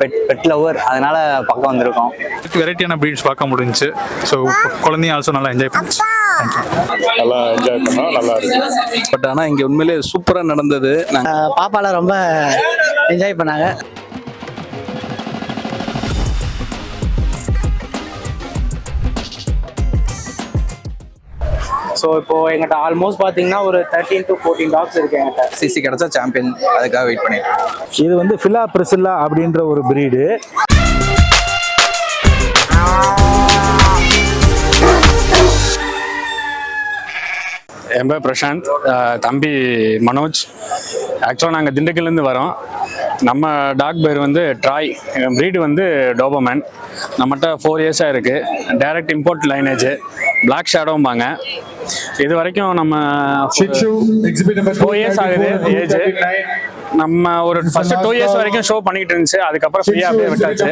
Bed pet lover அதனால பக்கம் வந்திருக்கோம். வெரைட்டியான ப்ரீட்ஸ் பார்க்க முடிஞ்சுச்சு. ஸோ குழந்தையும் ஆல்சோ நல்லா என்ஜாய் பண்ணுச்சு. நல்லா என்ஜாய் பண்ணோம் நல்லா இருக்கு. பட் ஆனால் இங்கே உண்மையிலே சூப்பராக நடந்தது. பாப்பாலாம் ரொம்ப என்ஜாய் பண்ணாங்க. ஸோ இப்போ எங்கிட்ட ஆல்மோஸ்ட் பார்த்தீங்கன்னா ஒரு தேர்ட்டீன் டு ஃபோர்டீன் டாக்ஸ் இருக்கு எங்கிட்ட. சிசி கிடச்சா சாம்பியன் அதுக்காக வெயிட் பண்ணிட்டு இது வந்து ஃபிலா பிரிசில்லா அப்படின்ற ஒரு பிரீடு என் பேர் பிரசாந்த். தம்பி மனோஜ். ஆக்சுவலாக நாங்கள் திண்டுக்கல்லேருந்து வரோம். நம்ம டாக் பேர் வந்து ட்ராய் ப்ரீடு வந்து டோபமேன் நம்மகிட்ட ஃபோர் இயர்ஸாக இருக்குது டைரக்ட் இம்போர்ட் லைனேஜ் பிளாக் ஷேடோம்பாங்க இது வரைக்கும் நம்ம ஃபோர் இயர்ஸ் ஆகுது ஏஜ் நம்ம ஒரு ஃபர்ஸ்ட் டூ இயர்ஸ் வரைக்கும் ஷோ பண்ணிட்டு இருந்துச்சு. அதுக்கப்புறம் ஃப்ரீயா அப்படியே விட்டாச்சு.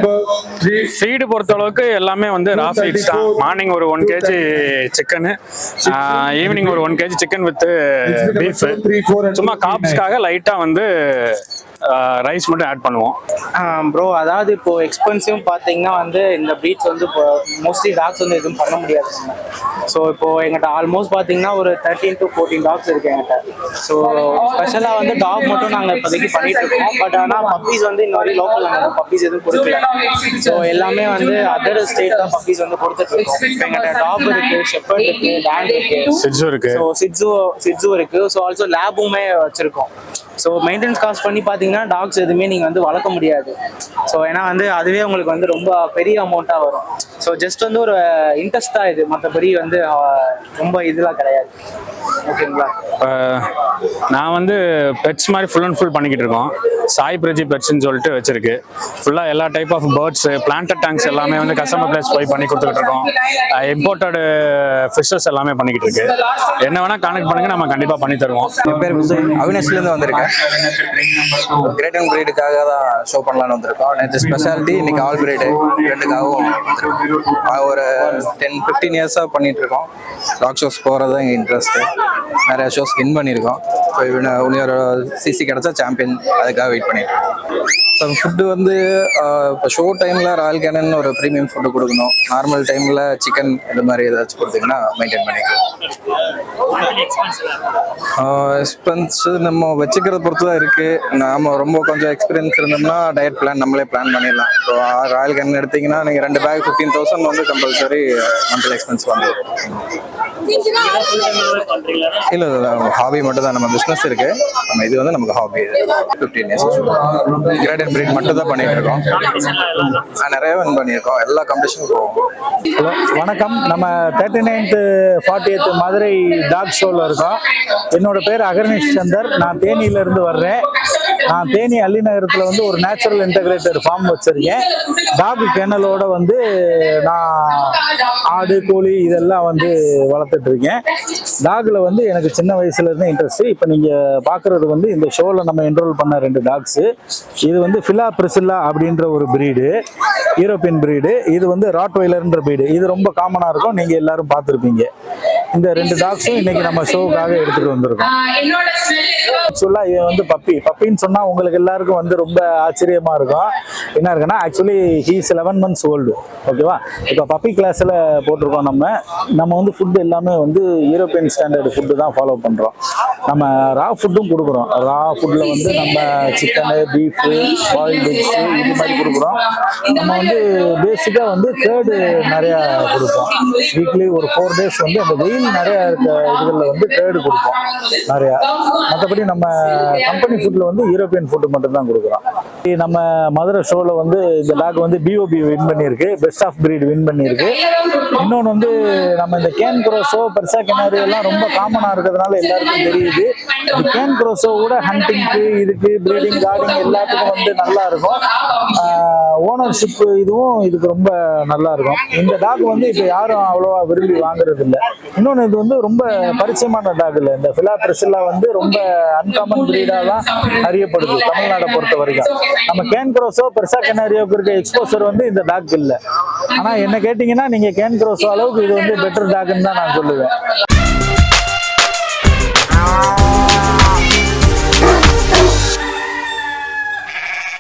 ஃபீடு பொறுத்த அளவுக்கு எல்லாமே வந்து ரா ஃபீட்ஸ் தான். மார்னிங் ஒரு ஒன் கேஜி சிக்கனு ஈவினிங் ஒரு one KG chicken with beef சும்மா காப்ஸ்க்காக லைட்டா வந்து ரைஸ் மட்டும் ஆட் பண்ணுவோம். ப்ரோ அதாவது இப்போ எக்ஸ்பென்சிவ் பார்த்தீங்கன்னா வந்து இந்த ப்ரீட்ஸ் வந்து இப்போ மோஸ்ட்லி டாக்ஸ் வந்து எதுவும் பண்ண முடியாது. ஸோ இப்போ எங்கிட்ட ஆல்மோஸ்ட் பார்த்தீங்கன்னா ஒரு தேர்ட்டீன் டு ஃபோர்டீன் டாக்ஸ் இருக்கு எங்கிட்ட ஸோ ஸ்பெஷலாக வந்து டாக் மட்டும் நாங்கள் இப்போதைக்கு பண்ணிட்டு இருக்கோம். பட் ஆனால் பப்பீஸ் வந்து இன்ன வரையும் லோக்கல் நாங்கள் பப்பீஸ் எதுவும் கொடுக்கல. ஸோ எல்லாமே வந்து அதர் ஸ்டேட் தான் பப்பீஸ் வந்து கொடுத்துட்டு இருக்கோம். இப்போ எங்கிட்ட டாப் இருக்கு ஷெப்பர்ட் இருக்கு டேன் இருக்கு. சிட்ஸும் இருக்கு. ஸோ சிட்ஸு சிட்ஸு இருக்கு. ஸோ ஆல்சோ லேபுமே வச்சிருக்கோம். ஸோ மெயின்டெனன்ஸ் காஸ்ட் பண்ணி பார்த்தீங்கன்னா டாக்ஸ் எதுவுமே நீங்கள் வந்து வளர்க்க முடியாது. ஸோ ஏன்னா வந்து அதுவே உங்களுக்கு வந்து ரொம்ப பெரிய அமௌண்ட்டாக வரும். ஸோ ஜஸ்ட் வந்து ஒரு இன்ட்ரெஸ்ட் தான் இது. மற்றபடி வந்து ரொம்ப இதெல்லாம் கிடையாது. ஓகேங்களா இப்போ நான் வந்து பெட்ஸ் மாதிரி ஃபுல் அண்ட் ஃபுல் பண்ணிக்கிட்டு இருக்கோம். சாய் பிரஜி பெட்ஸ்ன்னு சொல்லிட்டு வச்சிருக்கு. ஃபுல்லாக எல்லா type of birds planted tanks எல்லாமே வந்து கஸ்டமர் பிளேஸ் போய் பண்ணி கொடுத்துக்கிட்டு இருக்கோம். இம்போர்ட்டடு ஃபிஷஸ் எல்லாமே பண்ணிக்கிட்டு இருக்கு. என்ன வேணால் கனெக்ட் பண்ணுங்க நம்ம கண்டிப்பாக பண்ணி தருவோம். என் பேர் அவினாஷ்லேருந்து வந்திருக்கேன். கிரேட் அண்ட் பிரீடுக்காக தான் ஷோ பண்ணலான்னு வந்திருக்கோம். நேற்று ஸ்பெஷாலிட்டி இன்னைக்கு ஆல் பிரீடு ரெண்டுக்காகவும் ஒரு டென் ஃபிஃப்டீன் இயர்ஸாக பண்ணிட்டு இருக்கோம். டாக் ஷோஸ் போகிறது தான் எங்கள் இன்ட்ரெஸ்ட்டு நிறையா ஷோஸ் வின் பண்ணியிருக்கோம். இப்போ இனி சிசி கிடச்சா சாம்பியன் அதுக்காக வெயிட் பண்ணிடுறேன் ஸோ ஃபுட்டு வந்து இப்போ ஷோ டைமில் ராயல் கேனன் ஒரு ப்ரீமியம் ஃபுட்டு கொடுக்கணும். நார்மல் டைமில் சிக்கன் இந்த மாதிரி ஏதாச்சும் கொடுத்தீங்கன்னா மெயின்டைன் பண்ணிக்கலாம். எக்ஸ்பென்ஸ் நம்ம வச்சுக்கிறத பொறுத்து தான் இருக்குது நாம் ரொம்ப கொஞ்சம் எக்ஸ்பீரியன்ஸ் இருந்தோம்னா டயட் பிளான் நம்மளே பிளான் பண்ணிடலாம். இப்போ ராயல் கேன் எடுத்தீங்கன்னா நீங்கள் ரெண்டு பேக் ஃபிஃப்டீன் தௌசண்ட் வந்து கம்பல்சரி மந்த்லி எக்ஸ்பென்ஸ் வந்து இல்லை இல்லை ஹாபி மட்டும் தான் நம்ம பிஸ்னஸ் இருக்கு. நம்ம இது வந்து நமக்கு hobby fifteen years great breed மட்டும் தான் பண்ணிட்டு இருக்கோம். நிறைய வின் பண்ணியிருக்கோம். எல்லா காம்படிஷனும் போவோம். ஹலோ வணக்கம். நம்ம thirty ninth forty eighth Madurai dog ஷோவில் இருக்கோம். என்னோட பேர் அகர்னிஷ் சந்தர். நான் தேனியிலேருந்து வர்றேன். நான் தேனி அள்ளி நகரத்தில் வந்து ஒரு நேச்சுரல் இன்டகிரேட்டட் ஃபார்ம் வச்சுருக்கேன். டாக் கெனலோட வந்து நான் ஆடு கோழி இதெல்லாம் வந்து வளர்த்துட்ருக்கேன் டாகில் வந்து எனக்கு சின்ன வயசுலேருந்து இன்ட்ரெஸ்ட் இப்போ நீங்கள் பார்க்குறது வந்து இந்த ஷோவில் நம்ம என்ரோல் பண்ண ரெண்டு டாக்ஸு. இது வந்து ஃபிலா பிரிசில்லா அப்படின்ற ஒரு பிரீடு யூரோப்பியன் பிரீடு இது வந்து ராட் பிரீடு இது ரொம்ப காமனாக இருக்கும். நீங்கள் எல்லாரும் பார்த்துருப்பீங்க. இந்த ரெண்டு டாக்ஸும் இன்னைக்கு நம்ம ஷோவுக்காக எடுத்துகிட்டு வந்திருக்கோம். ஆக்சுவலாக இது வந்து பப்பி பப்பின்னு சொன்னால் உங்களுக்கு எல்லாருக்கும் வந்து ரொம்ப ஆச்சரியமா இருக்கும். என்ன இருக்குன்னா actually he's eleven months old ஓகேவா இப்போ பப்பி கிளாஸில் போட்டிருக்கோம் நம்ம. நம்ம வந்து ஃபுட்டு எல்லாமே வந்து யூரோப்பியன் ஸ்டாண்டர்டு ஃபுட்டு தான் ஃபாலோ பண்ணுறோம் நம்ம ரா ஃபுட்டும் கொடுக்குறோம். ரா ஃபுட்டில் வந்து நம்ம சிக்கனு பீஃபு பாயில்டு எக்ஸு இது மாதிரி கொடுக்குறோம். நம்ம வந்து பேசிக்காக வந்து கேர்டு நிறையா கொடுப்போம். வீக்லி ஒரு ஃபோர் டேஸ் வந்து அந்த வெயில் நிறையா இருக்க இதுகளில் வந்து ட்ரேடு கொடுப்போம் நிறையா. மற்றபடி நம்ம கம்பெனி ஃபுட்டில் வந்து யூரோப்பியன் ஃபுட்டு மட்டும் தான் கொடுக்குறோம் நம்ம மதுரை ஷோவில் வந்து இந்த டாக் வந்து பிஓபி வின் பண்ணியிருக்கு. பெஸ்ட் ஆஃப் பிரீட் வின் பண்ணியிருக்கு. இன்னொன்று வந்து நம்ம இந்த கேன் குரோசோ பெருசா கிணறு எல்லாம் ரொம்ப காமனாக இருக்கிறதுனால எல்லாருக்கும் தெரியுது. இந்த கேன் குரோசோ கூட ஹண்டிங்க்கு இதுக்கு ப்ரீடிங் கார்டிங் எல்லாத்துக்கும் வந்து நல்லா இருக்கும். ஓனர்ஷிப் இதுவும் இதுக்கு ரொம்ப நல்லா இருக்கும். இந்த டாக் வந்து இப்போ யாரும் அவ்வளோவா விரும்பி வாங்குறது இல்லை இன்னொன்று இது வந்து ரொம்ப பரிச்சயமான டாக் இல்லை. இந்த ஃபிலா பிரெசில்லா வந்து ரொம்ப அன்காமன் பிரீடாக தான் அறியப்படுது தமிழ்நாடை பொறுத்த வரைக்கும். நம்ம கேன் குரோஸோ பெருசா கெனாரியோக்கு இருக்க எக்ஸ்போசர் வந்து இந்த டாக் இல்லை. ஆனால் என்ன கேட்டிங்கன்னா நீங்கள் கேன் குரோஸோ அளவுக்கு இது வந்து பெட்டர் டாக்னு தான் நான் சொல்லுவேன்.